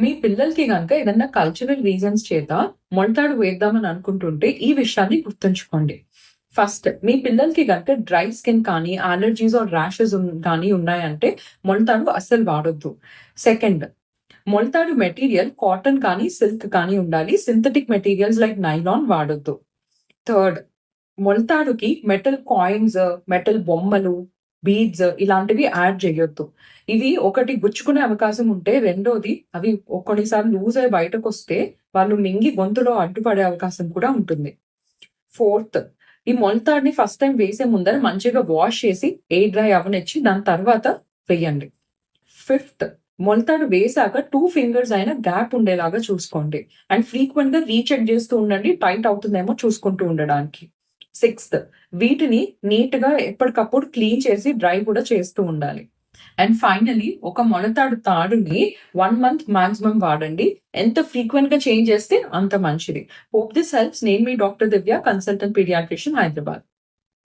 మీ పిల్లలకి గనుక ఏదన్నా కల్చరల్ రీజన్స్ చేత మొలతాడు వేద్దామని అనుకుంటుంటే ఈ విషయాన్ని గుర్తుంచుకోండి. ఫస్ట్ మీ పిల్లలకి కనుక డ్రై స్కిన్ కానీ అలర్జీస్ ఆర్ ర్యాషెస్ కానీ ఉన్నాయంటే మొలతాడు అస్సలు వాడొద్దు. సెకండ్ మొలతాడు మెటీరియల్ కాటన్ కానీ సిల్క్ కానీ ఉండాలి. సింథటిక్ మెటీరియల్స్ లైక్ నైలాన్ వాడొద్దు. థర్డ్ మొలతాడుకి మెటల్ కాయిన్స్ మెటల్ బొమ్మలు బీడ్స్ ఇలాంటివి యాడ్ చేయొద్దు. ఇవి ఒకటి గుచ్చుకునే అవకాశం ఉంటే రెండోది అవి కొన్నిసార్లు లూజ్ అయి బయటకు వస్తే వాళ్ళు మింగి గొంతులో అడ్డుపడే అవకాశం కూడా ఉంటుంది. ఫోర్త్ ఈ మొలతాడిని ఫస్ట్ టైం వేసే ముందర మంచిగా వాష్ చేసి ఎయిర్ డ్రై అవనిచ్చి దాని తర్వాత వేయండి. ఫిఫ్త్ మొలతాడు వేసాక టూ ఫింగర్స్ అయినా గ్యాప్ ఉండేలాగా చూసుకోండి. అండ్ ఫ్రీక్వెంట్గా రీచెక్ చేస్తూ ఉండండి టైట్ అవుతుందేమో చూసుకుంటూ ఉండడానికి. సిక్స్త్ వీటిని నీట్గా ఎప్పటికప్పుడు క్లీన్ చేసి డ్రై కూడా చేస్తూ ఉండాలి. అండ్ ఫైనలీ ఒక మొలతాడు తాడుని వన్ మంత్ మాక్సిమం వాడండి. ఎంత ఫ్రీక్వెంట్గా చేంజ్ చేస్తే అంత మంచిది. హోప్ దిస్ హెల్ప్స్ నేను మీ doctor Divya consultant paediatrician Hyderabad